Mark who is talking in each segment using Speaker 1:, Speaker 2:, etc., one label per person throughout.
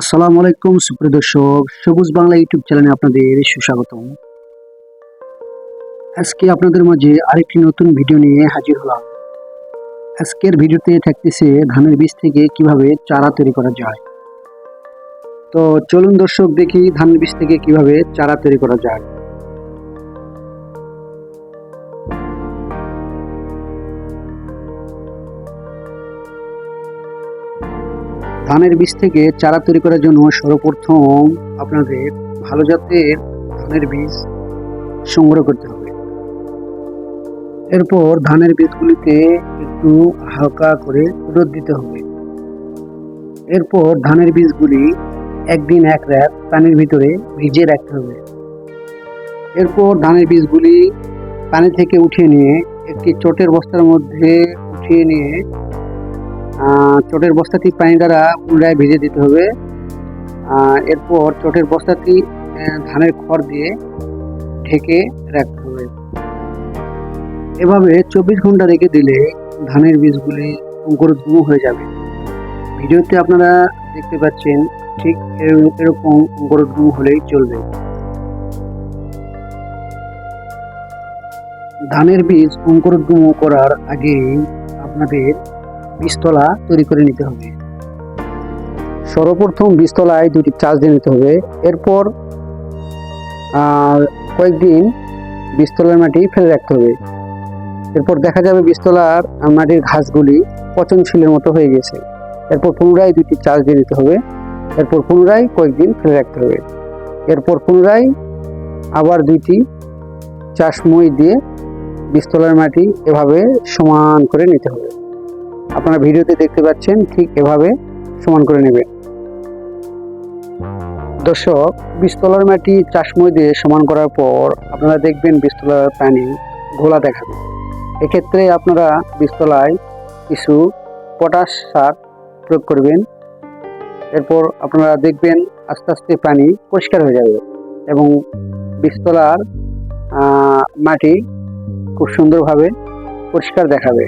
Speaker 1: আসসালামু আলাইকুম, সুপ্রিয় দর্শক, সবুজ বাংলা ইউটিউব চ্যানেলে আপনাদের সুস্বাগতম। আজকে আপনাদের মাঝে আরেকটি নতুন ভিডিও নিয়ে হাজির হলাম। আজকের ভিডিওতে থাকতেছে ধানের বীজ থেকে কীভাবে চারা তৈরি করা যায়। তো চলুন দর্শক দেখি ধানের বীজ থেকে কীভাবে চারা তৈরি করা যায়। ধানের বীজ থেকে চারা তৈরি করার জন্য সর্বপ্রথম আপনাদের ভালো জাতের ধানের বীজ সংগ্রহ করতে হবে। এরপর ধানের বীজগুলিতে একটু হালকা করে রোদ দিতে হবে। এরপর ধানের বীজগুলি একদিন এক রাত পানির ভিতরে ভিজিয়ে রাখতে হবে। এরপর ধানের বীজগুলি পানি থেকে উঠিয়ে নিয়ে একটি চটের বস্তার মধ্যে উঠিয়ে নিয়ে চটের বস্তাটি পানি দ্বারা পুনরায় ভেজে দিতে হবে। এরপর চটের বস্তাটি ধানের খড় দিয়ে ঢেকে রাখতে হবে। এভাবে চব্বিশ ঘণ্টা রেখে দিলে ধানের বীজগুলি অঙ্কুরোদ্গম হয়ে যাবে। ভিডিওতে আপনারা দেখতে পাচ্ছেন, ঠিক এর- এরকম অঙ্কুরোদ্গম হলেই চলবে। ধানের বীজ অঙ্কুরোদ্গম করার আগে আপনাদের বীজতলা তৈরি করে নিতে হবে। সর্বপ্রথম বীজতলায় দুটি চার্জ দিয়ে নিতে হবে। এরপর কয়েকদিন বীজতলার মাটি ফেলে রাখতে হবে। এরপর দেখা যাবে বীজতলার মাটির ঘাসগুলি পচনশীলের মতো হয়ে গেছে। এরপর পুনরায় দুটি চার্জ দিয়ে নিতে হবে। এরপর পুনরায় কয়েকদিন ফেলে রাখতে হবে। এরপর পুনরায় আবার দুইটি চাষমই দিয়ে বীজতলার মাটি এভাবে সমান করে নিতে হবে। আপনারা ভিডিওতে দেখতে পাচ্ছেন, ঠিক এভাবে সমান করে নেবেন। দর্শক বিস্তলার মাটি চাষময় দিয়ে সমান করার পর আপনারা দেখবেন বিস্তলার পানি ঘোলা দেখাবে। এক্ষেত্রে আপনারা বিস্তলায় কিছু পটাশ সার প্রয়োগ করবেন। এরপর আপনারা দেখবেন আস্তে আস্তে পানি পরিষ্কার হয়ে যাবে এবং বিস্তলার মাটি খুব সুন্দরভাবে পরিষ্কার দেখাবে।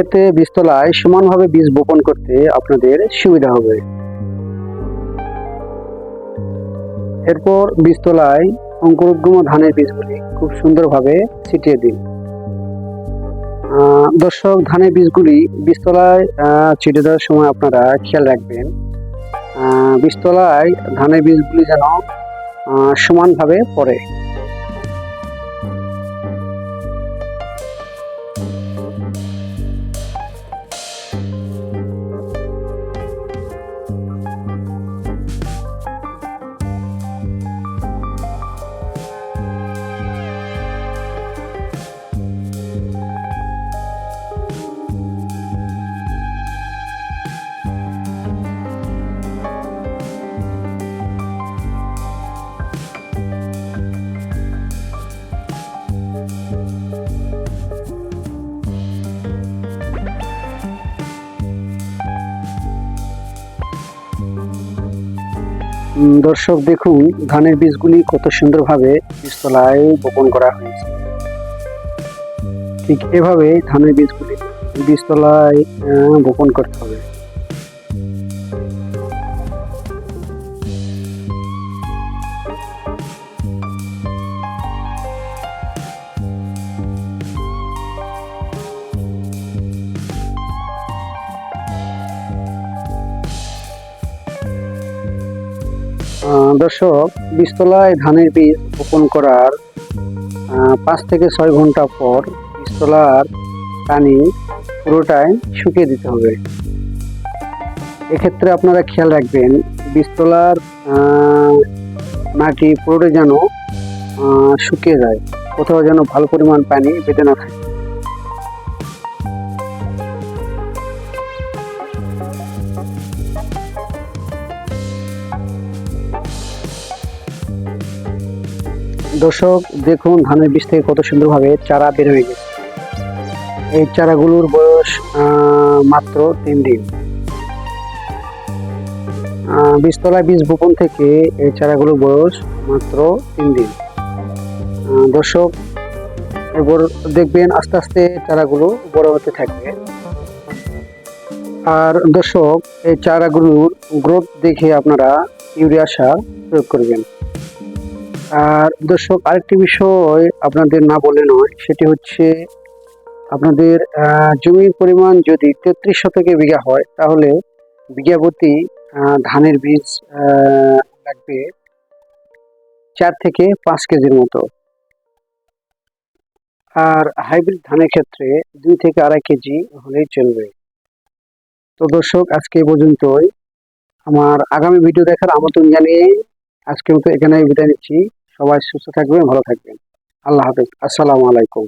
Speaker 1: এতে বীজতলায় সমানভাবে বীজ বপন করতে আপনাদের সুবিধা হবে। এরপর বীজতলায় অঙ্কুরোদ্গম ধানের বীজগুলি খুব সুন্দরভাবে ছিটিয়ে দিন। দর্শক, ধানের বীজগুলি বীজতলায় ছিটিয়ে দেওয়ার সময় আপনারা খেয়াল রাখবেন বীজতলায় ধানের বীজগুলি যেন সমানভাবে পড়ে। দর্শক, দেখুন, ধানের বীজগুলি কত সুন্দরভাবে বীজতলায় বপন করা হয়েছে। ঠিক এভাবে ধানের বীজগুলি বীজতলায় বপন করতে হবে। দর্শক বীজতলায় ধানের বীজ বপন করার পাঁচ থেকে ছয় ঘণ্টা পর বীজতলার পানি পুরোটাই শুকিয়ে দিতে হবে। এক্ষেত্রে আপনারা খেয়াল রাখবেন বীজতলার মাটি পুরোটাই যেন শুকিয়ে যায়, কোথাও যেন ভালো পরিমাণ পানি বেঁধে না থাকে। দর্শক, দেখুন ধানের বীজ থেকে কত সুন্দরভাবে চারা বের হয়ে গেছে। এই চারাগুলোর বয়স মাত্র তিন দিন। বীজতলায় বীজ বপন থেকে এই চারাগুলোর বয়স মাত্র তিন দিন। দর্শক এরপর দেখবেন আস্তে আস্তে চারাগুলো বড় হতে থাকবে। আর দর্শক, এই চারাগুলোর গ্রোথ দেখে আপনারা ইউরিয়া সার প্রয়োগ করবেন। আর দর্শক, আরেকটি বিষয় আপনাদের না বলে নয়, সেটি হচ্ছে আপনাদের জমির পরিমাণ যদি তেত্রিশ শতকে বিঘা হয়, তাহলে বিঘা প্রতি ধানের বীজ লাগবে চার থেকে পাঁচ কেজির মতো। আর হাইব্রিড ধানের ক্ষেত্রে দুই থেকে আড়াই কেজি হলেই চলবে। তো দর্শক, আজকে পর্যন্তই। আমার আগামী ভিডিও দেখার আমন্ত্রণ জানিয়ে আজকের মতো এখানে বিদায় নিচ্ছি। সবাই সুস্থ থাকবেন ভালো থাকবেন। আল্লাহ হাফেজ। আসসালামু আলাইকুম।